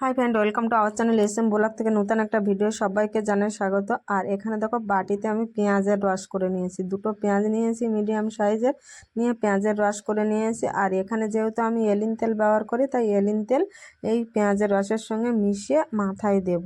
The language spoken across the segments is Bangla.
Hi friend welcome to our channel S M blog থেকে নতুন একটা ভিডিও সবাইকে জানাই স্বাগত। আর এখানে দেখো, বাটিতে আমি পেঁয়াজের রস করে নিয়েছি। দুটো পেঁয়াজ নিয়েছি মিডিয়াম সাইজের নিয়ে পেঁয়াজের রস করে নিয়েছি। আর এখানে যেহেতু আমি এলিন তেল ব্যবহার করি, তাই এলিন তেল এই পেঁয়াজের রসের সঙ্গে মিশিয়ে মাথায় দেব।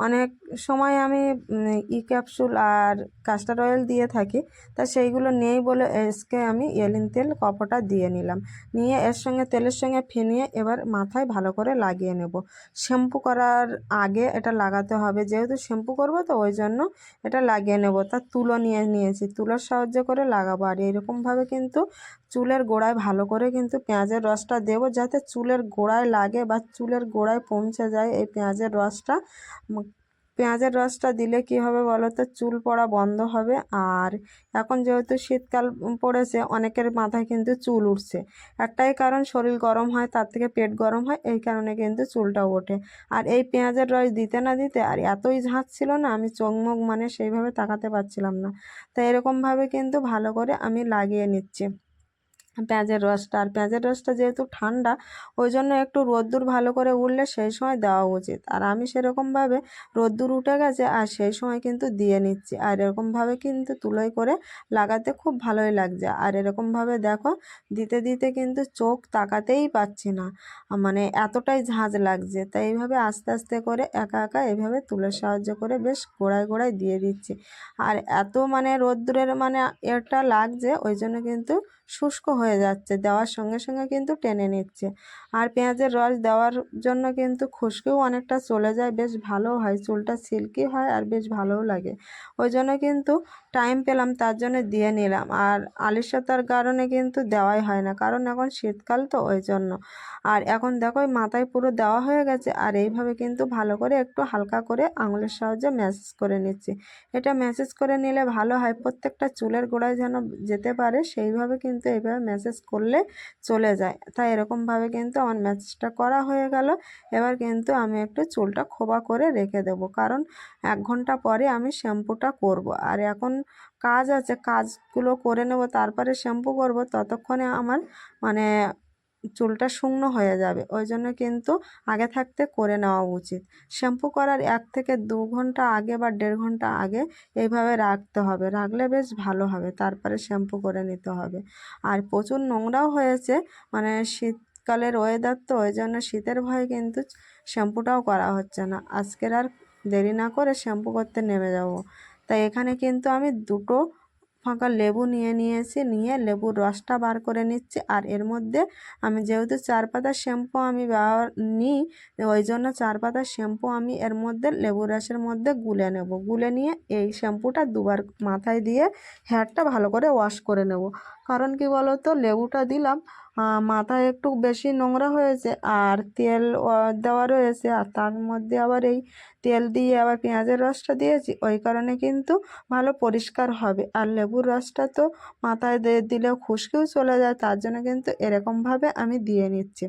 অনেক সময় আমি ই ক্যাপসুল আর কাস্টার অয়েল দিয়ে থাকি। তা সেইগুলো নেই বলে এসকে আমি এলিন তেল কপটা দিয়ে নিলাম। নিয়ে এর সঙ্গে তেলের সঙ্গে ফেনিয়ে এবার মাথায় ভালো করে লাগিয়ে নেব। শ্যাম্পু করার আগে এটা লাগাতে হবে। যেহেতু শ্যাম্পু করব তো ওই জন্য এটা লাগিয়ে নেব। তা তুলো নিয়ে নিয়েছি। তুলোর সাহায্য করে লাগাবো। আর এরকমভাবে কিন্তু চুলের গোড়ায় ভালো করে কিন্তু পেঁয়াজের রসটা দেবো যাতে চুলের গোড়ায় লাগে বা চুলের গোড়ায় পৌঁছে যায় এই পেঁয়াজের রসটা। পেঁয়াজের রসটা দিলে কি হবে বলো তো? চুল পড়া বন্ধ হবে। আর এখন যেহেতু শীতকাল পড়েছে, অনেকের মাথায় কিন্তু চুল উঠছে। একটাই কারণ, শরীর গরম হয়, তার থেকে পেট গরম হয়, এই কারণে কিন্তু চুলটা ওঠে। আর এই পেঁয়াজের রস দিতে না দিতে আর এতই ঝাঁজ ছিল না, আমি চোখ মুখ মানে সেইভাবে তাকাতে পারছিলাম না। তো এরকমভাবে কিন্তু ভালো করে আমি লাগিয়ে নিচ্ছি। পেঁয়াজের রসটা। আর পেঁয়াজের রসটা যেহেতু ঠান্ডা, ওই জন্য একটু রোদ্দুর ভালো করে উঠলে সেই সময় দেওয়া উচিত। আর আমি সেরকমভাবে রোদ্দুর উঠে গেছে, আর সেই সময় কিন্তু দিয়ে নিচ্ছি। আর এরকমভাবে কিন্তু তুলোয় করে লাগাতে খুব ভালোই লাগছে। আর এরকমভাবে দেখো, দিতে দিতে কিন্তু চোখ তাকাতেই পাচ্ছি না। মানে এতটাই ঝাঁজ লাগছে। তাই এইভাবে আস্তে আস্তে করে একা একা এইভাবে তুলের সাহায্য করে বেশ গোড়ায় গোড়ায় দিয়ে দিচ্ছি। আর এত মানে রোদ্দুরের মানে এটা লাগছে, ওই জন্য কিন্তু শুষ্ক হয়ে যাচ্ছে, দেওয়ার সঙ্গে সঙ্গে কিন্তু টেনে নিচ্ছে। আর পেঁয়াজের রস দেওয়ার জন্য কিন্তু খুশকিও অনেকটা চলে যায়, বেশ ভালো হয়। চুলটা সিল্কি হয় আর বেশ ভালোও লাগে। ওই জন্য কিন্তু টাইম পেলাম, তার জন্য দিয়ে নিলাম। আর আলিশতার কারণে কিন্তু দেওয়াই হয় না, কারণ এখন শীতকাল তো ওই জন্য। আর এখন দেখো মাথায় পুরো দেওয়া হয়ে গেছে। আর এইভাবে কিন্তু ভালো করে একটু হালকা করে আঙুলের সাহায্যে ম্যাসেজ করে নিচ্ছি। এটা ম্যাসেজ করে নিলে ভালো হয়, প্রত্যেকটা চুলের গোড়ায় যেন যেতে পারে, সেইভাবে কিন্তু এইভাবে ম্যাসেজ করলে চলে যায়। তাই এরকমভাবে কিন্তু আমার ম্যাসেজটা করা হয়ে গেল। এবার কিন্তু আমি একটু চুলটা খোবা করে রেখে দেব। কারণ এক ঘণ্টা পরে আমি শ্যাম্পুটা করব। আর এখন কাজ আছে, কাজগুলো করে নেব, তারপরে শ্যাম্পু করব। ততক্ষণে আমার মানে চুলটা শুকনো হয়ে যাবে। ওই জন্য কিন্তু আগে থাকতে করে নেওয়া উচিত। শ্যাম্পু করার এক থেকে দু ঘণ্টা আগে বা দেড় ঘণ্টা আগে এইভাবে রাখতে হবে। রাখলে বেশ ভালো হবে, তারপরে শ্যাম্পু করে নিতে হবে। আর প্রচুর নোংরাও হয়েছে মানে শীতকালের ওয়েদার তো ওই জন্য শীতের ভয়ে কিন্তু শ্যাম্পুটাও করা হচ্ছে না। আজকের আর দেরি না করে শ্যাম্পু করতে নেমে যাব। তাই এখানে কিন্তু আমি দুটো ফাঁকা লেবু নিয়ে নিয়েছি, নিয়ে লেবুর রসটা বার করে নিচ্ছি। আর এর মধ্যে আমি যেহেতু চার পাতা শ্যাম্পু আমি ব্যবহার নিই ওই জন্য চার পাতা শ্যাম্পু আমি এর মধ্যে লেবু রসের মধ্যে গুলে নেব। গুলে নিয়ে এই শ্যাম্পুটা দুবার মাথায় দিয়ে হেয়ারটা ভালো করে ওয়াশ করে নেব। কারণ কি বলো তো লেবুটা দিলাম মাথায় একটু বেশি নোংরা হয়েছে আর তেল দেওয়া রয়েছে। আর তার মধ্যে আবার এই তেল দিয়ে আবার পেঁয়াজের রসটা দিয়েছি, ওই কারণে কিন্তু ভালো পরিষ্কার হবে। আর লেবুর রসটা তো মাথায় দিয়ে দিলেও খুশকিও চলে যায়, তার জন্য কিন্তু এরকমভাবে আমি দিয়ে নিচ্ছি।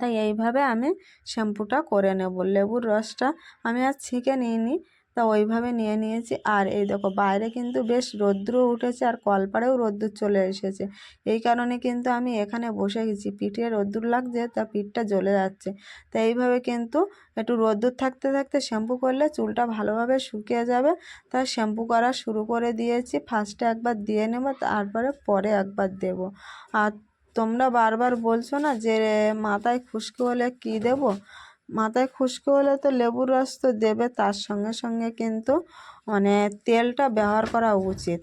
তাই এইভাবে আমি শ্যাম্পুটা করে নেব। লেবুর রসটা আমি আর ছিঁকে নিইনি। তা ওইভাবে নিয়ে নিয়েছি। আর এই দেখো, বাইরে কিন্তু বেশ রৌদ্র উঠেছে আর কলপাড়েও রোদ্দুর চলে এসেছে। এই কারণে কিন্তু আমি এখানে বসে গেছি। পিঠে রোদ্দুর লাগছে, তা পিঠটা জ্বলে যাচ্ছে। তা এইভাবে কিন্তু একটু রোদ্দুর থাকতে থাকতে শ্যাম্পু করলে চুলটা ভালোভাবে শুকিয়ে যাবে। তা শ্যাম্পু করা শুরু করে দিয়েছি। ফার্স্টে একবার দিয়ে নেব, তারপরে পরে একবার দেব। আর তোমরা বারবার বলছো না যে মাথায় খুশকি হলে কী দেবো? মাথায় খুশকি হলে তো লেবুর রস তো দেবে, তার সঙ্গে সঙ্গে কিন্তু মানে তেলটা ব্যবহার করা উচিত।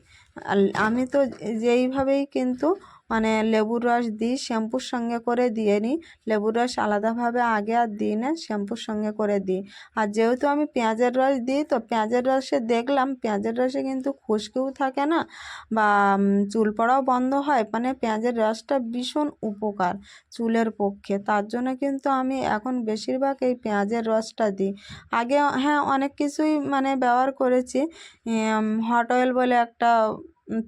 আমি তো যেইভাবেই কিন্তু মানে লেবুর রস দিই, শ্যাম্পুর সঙ্গে করে দিয়ে নিই। লেবুর রস আলাদাভাবে আগে আর দিই না, শ্যাম্পুর সঙ্গে করে দিই। আর যেহেতু আমি পেঁয়াজের রস দিই, তো পেঁয়াজের রসে দেখলাম পেঁয়াজের রসে কিন্তু খুশকিও থাকে না বা চুল পড়াও বন্ধ হয়। মানে পেঁয়াজের রসটা ভীষণ উপকার চুলের পক্ষে। তার জন্য কিন্তু আমি এখন বেশিরভাগ এই পেঁয়াজের রসটা দিই। আগে হ্যাঁ অনেক কিছুই মানে ব্যবহার করেছি। হট অয়েল বলে একটা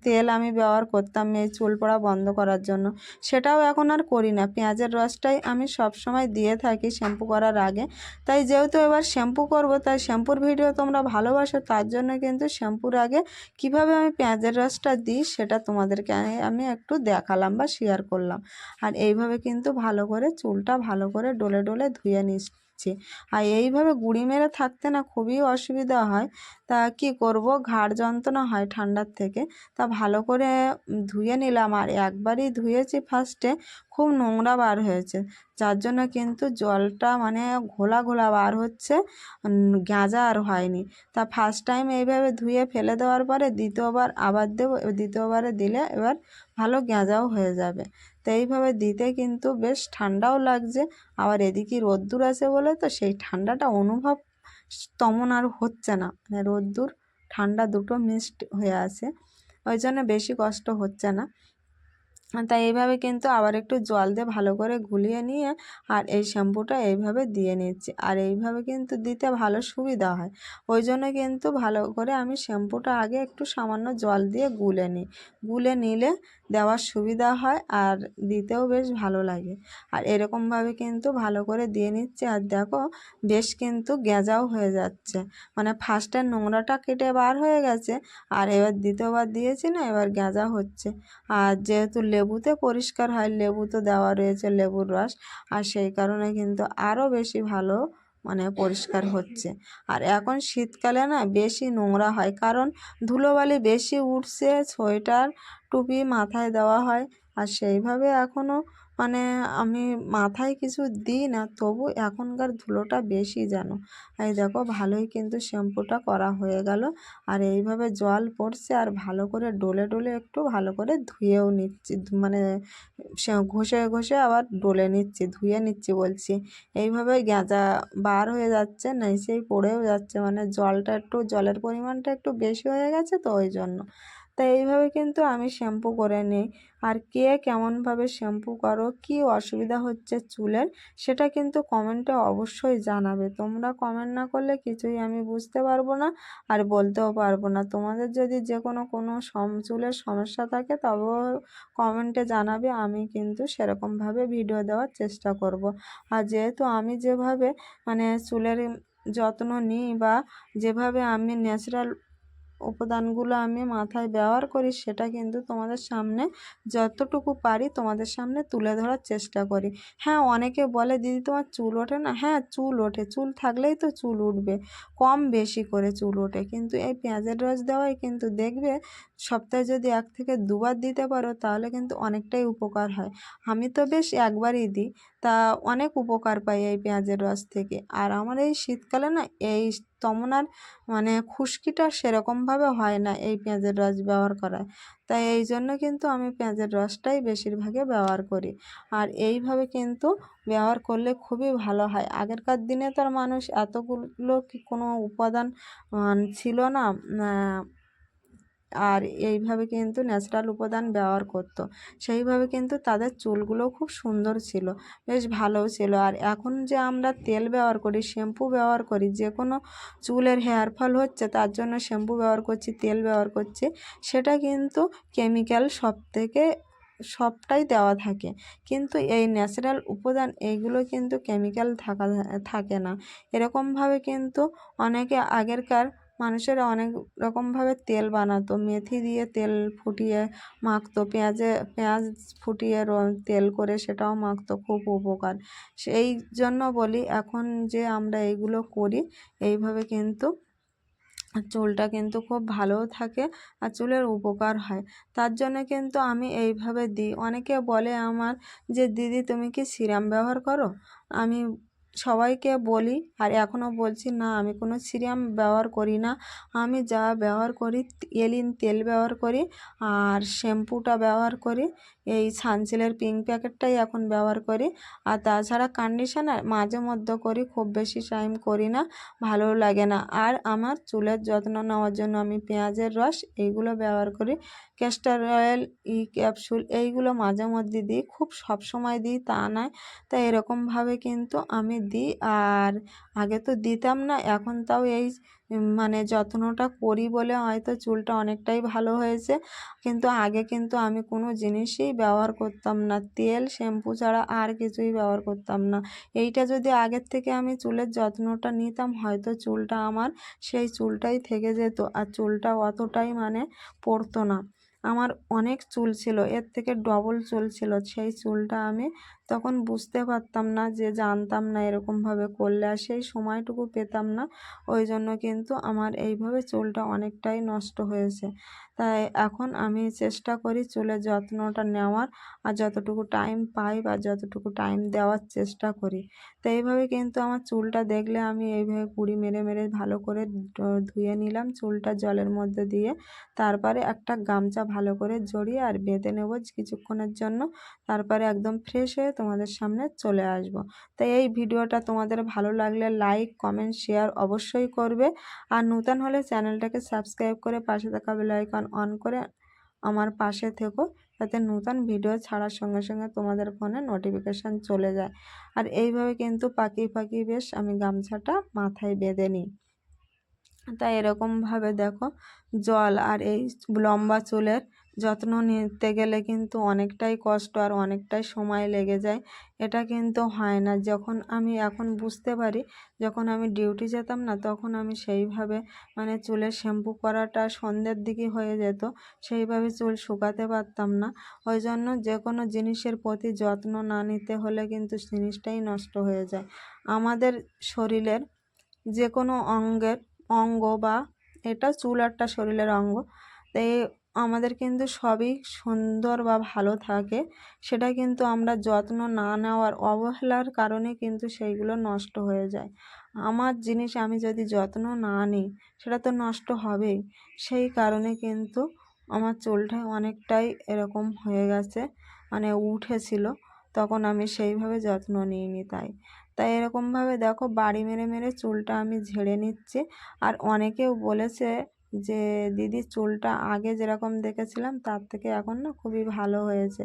তেল আমি ব্যবহার করতাম এই চুল পড়া বন্ধ করার জন্য। সেটাও এখন আর করি না। পেঁয়াজের রসটাই আমি সব সময় দিয়ে থাকি শ্যাম্পু করার আগে। তাই যেহেতু এবার শ্যাম্পু করব, তাই শ্যাম্পুর ভিডিও তোমরা ভালোবাসো, তার জন্য কিন্তু শ্যাম্পুর আগে কীভাবে আমি পেঁয়াজের রসটা দিই সেটা তোমাদেরকে আমি একটু দেখালাম বা শেয়ার করলাম। আর এইভাবে কিন্তু ভালো করে চুলটা ভালো করে ডলে ডলে ধুয়ে নিচ্ছি নিচ্ছি আর এইভাবে গুঁড়ি মেরে থাকতে না খুবই অসুবিধা হয়। তা কি করব? ঘাড় যন্ত্রণা হয় ঠান্ডার থেকে। তা ভালো করে ধুয়ে নিলাম। আর একবারই ধুয়েছি ফার্স্টে খুব নোংরা বার হয়েছে। যার জন্য কিন্তু জলটা মানে ঘোলা ঘোলা বার হচ্ছে গাঁজা আর হয়নি। তা ফার্স্ট টাইম এইভাবে ধুয়ে ফেলে দেওয়ার পরে দ্বিতীয়বার আবার দেবো, দ্বিতীয়বারে দিলে এবার ভালো গেঁজাও হয়ে যাবে। তো এইভাবে দিতে কিন্তু বেশ ঠান্ডাও লাগছে। আবার এদিকে রোদ্দুর আছে বলে তো সেই ঠান্ডাটা অনুভব তেমন আর হচ্ছে না। মানে রোদ্দুর, ঠান্ডা দুটো মিক্সড হয়ে আছে। ওই জন্য বেশি কষ্ট হচ্ছে না। তাই এইভাবে কিন্তু আবার একটু জল দিয়ে ভালো করে গুলিয়ে নিয়ে আর এই শ্যাম্পুটা এইভাবে দিয়ে নিচ্ছি। আর এইভাবে কিন্তু দিতে ভালো সুবিধা হয়। ওই জন্য কিন্তু ভালো করে আমি শ্যাম্পুটা আগে একটু সামান্য জল দিয়ে গুলে নিই। গুলে নিলে দেওয়ার সুবিধা হয় আর দিতেও বেশ ভালো লাগে। আর এরকমভাবে কিন্তু ভালো করে দিয়ে নিচ্ছি আর দেখো বেশ কিন্তু গেঁজাও হয়ে যাচ্ছে। মানে ফার্স্টের নোংরাটা কেটে বার হয়ে গেছে আর এবার দ্বিতীয়বার দিয়েছি না, এবার গেঁজা হচ্ছে। আর যেহেতু লেবুতে পরিষ্কার হয়, লেবু তো দেওয়া রয়েছে, লেবুর রস, আর সেই কারণে কিন্তু আরও বেশি ভালো মানে পরিষ্কার হচ্ছে। আর এখন শীতকালে না বেশি নোংরা হয়, কারণ ধুলোবালি বেশি উঠছে, সোয়েটার, টুপি মাথায় দেওয়া হয়, আর সেইভাবে এখনও মানে আমি মাথায় কিছু দিই না, তবু এখনকার ধুলোটা বেশি যেন এই দেখো, ভালোই কিন্তু শ্যাম্পুটা করা হয়ে গেল। আর এইভাবে জল পড়ছে, আর ভালো করে ডলে ডলে একটু ভালো করে ধুয়েও নিচ্ছি। মানে ঘষে ঘষে আবার ডলে নিচ্ছি, ধুয়ে নিচ্ছি বলছি। এইভাবে গেঁজা বার হয়ে যাচ্ছে, নিচেই পড়েও যাচ্ছে। মানে জলটা একটু, জলের পরিমাণটা একটু বেশি হয়ে গেছে তো ওই জন্য। তাই এইভাবে কিন্তু আমি শ্যাম্পু করে নিই। আর কে কেমনভাবে শ্যাম্পু করো, কী অসুবিধা হচ্ছে চুলের, সেটা কিন্তু কমেন্টে অবশ্যই জানাবে। তোমরা কমেন্ট না করলে কিছুই আমি বুঝতে পারব না আর বলতেও পারব না। তোমাদের যদি যে কোনো কোনো চুলের সমস্যা থাকে তবেও কমেন্টে জানাবে, আমি কিন্তু সেরকমভাবে ভিডিও দেওয়ার চেষ্টা করব। আর যেহেতু আমি যেভাবে মানে চুলের যত্ন নিই বা যেভাবে আমি ন্যাচারাল উপাদানগুলো আমি মাথায় ব্যবহার করি, সেটা কিন্তু তোমাদের সামনে যতটুকু পারি তোমাদের সামনে তুলে ধরার চেষ্টা করি। হ্যাঁ অনেকে বলে, দিদি, তোমার চুল ওঠে না? হ্যাঁ চুল ওঠে। চুল থাকলেই তো চুল উঠবে, কম বেশি করে চুল ওঠে। কিন্তু এই পেঁয়াজের রস দেওয়াই কিন্তু দেখবে সপ্তাহে যদি এক থেকে দুবার দিতে পারো, তাহলে কিন্তু অনেকটাই উপকার হয়। আমি তো বেশ একবারই দিই। তা অনেক উপকার পাই এই পেঁয়াজের রস থেকে। আর আমার এই শীতকালে না, এই তেমন আর মানে খুশকিটা সেরকমভাবে হয় না এই পেঁয়াজের রস ব্যবহার করায়। তাই এই জন্য কিন্তু আমি পেঁয়াজের রসটাই বেশিরভাগে ব্যবহার করি। আর এইভাবে কিন্তু ব্যবহার করলে খুবই ভালো হয়। আগেরকার দিনে তো আর মানুষ এতগুলো কোনো উপাদান ছিল না আর এইভাবে কিন্তু ন্যাচারাল উপাদান ব্যবহার করতো। সেইভাবে কিন্তু তাদের চুলগুলো খুব সুন্দর ছিল, বেশ ভালোও ছিল। আর এখন যে আমরা তেল ব্যবহার করি, শ্যাম্পু ব্যবহার করি, যে কোনো চুলের হেয়ার ফল হচ্ছে, তার জন্য শ্যাম্পু ব্যবহার করছি, তেল ব্যবহার করছি, সেটা কিন্তু কেমিক্যাল সব থেকে সবটাই দেওয়া থাকে। কিন্তু এই ন্যাচারাল উপাদান এইগুলো কিন্তু কেমিক্যাল থাকা, থাকে না। এরকমভাবে কিন্তু অনেকে আগেরকার মানুষেরা অনেক রকমভাবে তেল বানাতো। মেথি দিয়ে তেল ফুটিয়ে মাখতো, পেঁয়াজে, পেঁয়াজ ফুটিয়ে তেল করে সেটাও মাখতো, খুব উপকার। সেই জন্য বলি, এখন যে আমরা এইগুলো করি, এইভাবে কিন্তু চুলটা কিন্তু খুব ভালোও থাকে আর চুলের উপকার হয়। তার জন্য কিন্তু আমি এইভাবে দিই। অনেকে বলে আমার যে, দিদি তুমি কি সিরাম ব্যবহার করো? আমি সবাইকে বলি আর এখনও বলছি, না, আমি কোনো সিরাম ব্যবহার করি না। আমি যা ব্যবহার করি এলিন তেল ব্যবহার করি আর শ্যাম্পুটা ব্যবহার করি। এই সানসিলের পিঙ্ক প্যাকেটটাই এখন ব্যবহার করি। আর তাছাড়া কন্ডিশনার মাঝে মধ্যে করি, খুব বেশি টাইম করি না ভালোও লাগে না। আর আমার চুলের যত্ন নেওয়ার জন্য আমি পেঁয়াজের রস এইগুলো ব্যবহার করি। ক্যাস্টার অয়েল ই ক্যাপসুল এইগুলো মাঝে মধ্যে দিই, খুব সব সময় দিই, তা নয়। তাই এরকমভাবে কিন্তু আমি দিই। আর আগে তো দিতাম না, এখন তাও এই মানে যত্নটা করি বলে হয়তো চুলটা অনেকটাই ভালো হয়েছে। কিন্তু আগে কিন্তু আমি কোনো জিনিসই ব্যবহার করতাম না। তেল, শ্যাম্পু ছাড়া আর কিছুই ব্যবহার করতাম না। এইটা যদি আগের থেকে আমি চুলের যত্নটা নিতাম, হয়তো চুলটা আমার সেই চুলটাই থেকে যেত আর চুলটা অতটাই মানে পড়তো না। আমার অনেক চুল ছিল, এর থেকে ডবল চুল ছিল। সেই চুলটা আমি তখন বুঝতে পারতাম না যে জানতাম না এরকমভাবে করলে আর সেই সময়টুকু পেতাম না। ওই জন্য কিন্তু আমার এইভাবে চুলটা অনেকটাই নষ্ট হয়েছে। তাই এখন আমি চেষ্টা করি চুলের যত্নটা নেওয়ার আর যতটুকু টাইম পাই বা যতটুকু টাইম দেওয়ার চেষ্টা করি। তো এইভাবে কিন্তু আমার চুলটা দেখলে আমি এইভাবে কুড়ি মেরে মেরে ভালো করে ধুয়ে নিলাম চুলটা জলের মধ্যে দিয়ে। তারপরে একটা গামছা ভালো করে জড়িয়ে আর বেঁধে নেব কিছুক্ষণের জন্য। তারপরে একদম ফ্রেশ হয়ে তোমাদের সামনে চলে আসব। তাই এই ভিডিওটা তোমাদের ভালো লাগলে লাইক কমেন্ট শেয়ার অবশ্যই করবে। আর নূতন হলে চ্যানেলটাকে সাবস্ক্রাইব করে পাশে থাকা বেল আইকন অন করে আমার পাশে থেকো, যাতে নতুন ভিডিও ছাড়ার সঙ্গে সঙ্গে তোমাদের ফোনে নোটিফিকেশান চলে যায়। আর এইভাবে কিন্তু পাখি পাখি বেশ আমি গামছাটা মাথায় বেঁধে নিই। তাই এরকমভাবে দেখো জল আর এই লম্বা চুলের যত্ন নিতে গেলে কিন্তু অনেকটাই কষ্ট আর অনেকটাই সময় লেগে যায়। এটা কিন্তু হয় না। যখন আমি এখন বুঝতে পারি, যখন আমি ডিউটি যেতাম না, তখন আমি সেইভাবে মানে চুলের শ্যাম্পু করাটা সন্ধ্যের দিকে হয়ে যেত। সেইভাবে চুল শুকাতে পারতাম না। ওই জন্য যে কোনো জিনিসের প্রতি যত্ন না নিতে হলে কিন্তু জিনিসটাই নষ্ট হয়ে যায়। আমাদের শরীরের যে কোনো অঙ্গের অঙ্গ বা এটা চুল একটা শরীরের অঙ্গ তাই আমাদের কিন্তু সবই সুন্দর বা ভালো থাকে। সেটা কিন্তু আমরা যত্ন না নেওয়ার অবহেলার কারণে কিন্তু সেইগুলো নষ্ট হয়ে যায়। আমার জিনিস আমি যদি যত্ন না নিই, সেটা তো নষ্ট হবেই। সেই কারণে কিন্তু আমার চুলটা অনেকটাই এরকম হয়ে গেছে মানে উঠেছিল, তখন আমি সেইভাবে যত্ন নিইনি তাই। তাই এরকমভাবে দেখো বাড়ি মেরে মেরে চুলটা আমি ঝেড়ে নিচ্ছি। আর অনেকেও বলেছে যে দিদি চুলটা আগে যেরকম দেখেছিলাম, তার থেকে এখন না খুবই ভালো হয়েছে।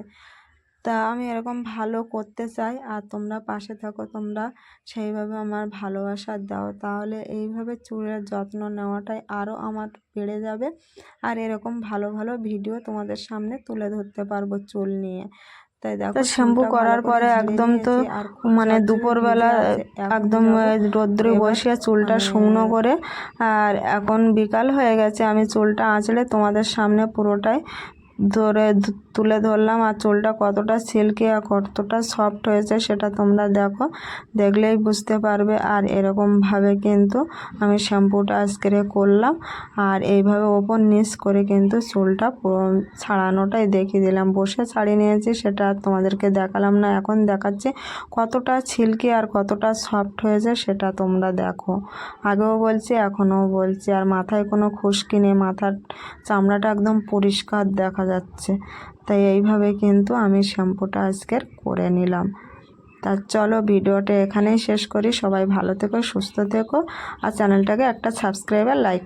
তা আমি এরকম ভালো করতে চাই, আর তোমরা পাশে থাকো, তোমরা সেইভাবে আমার ভালোবাসা দাও। তাহলে এইভাবে চুলের যত্ন নেওয়াটাই আরও আমার বেড়ে যাবে, আর এরকম ভালো ভালো ভিডিও তোমাদের সামনে তুলে ধরতে পারব চুল নিয়ে। দেখো শ্যাম্পু করার পরে একদম তো মানে দুপুরবেলা একদম রোদ্রে বসে চুলটা শুকনো করে। আর এখন বিকাল হয়ে গেছে আমি চুলটা আঁচড়ে তোমাদের সামনে পুরোটাই ধরে তুলে ধরলাম আর চুলটা কতটা সিল্কি আর কতটা সফট হয়েছে সেটা তোমরা দেখো। দেখলেই বুঝতে পারবে আর এরকমভাবে কিন্তু আমি শ্যাম্পুটা আজকে করলাম আর এইভাবে ওপর নিচ করে কিন্তু চুলটা ছাড়ানোটাই দেখিয়ে দিলাম। বসে ছাড়িয়ে নিয়েছি সেটা তোমাদেরকে দেখালাম না, এখন দেখাচ্ছি কতটা সিল্কি আর কতটা সফট হয়েছে সেটা তোমরা দেখো। আগেও বলছি, এখনও বলছি, আর মাথায় কোনো খুশকি নেই, মাথার চামড়াটা একদম পরিষ্কার দেখা যাচ্ছে। তাই এইভাবে কিন্তু আমি শ্যাম্পুটা আজকের করে নিলাম। তা চলো ভিডিওটা এখানেই শেষ করি। সবাই ভালো থেকো, সুস্থ থেকো, আর চ্যানেলটাকে একটা সাবস্ক্রাইব আর লাইক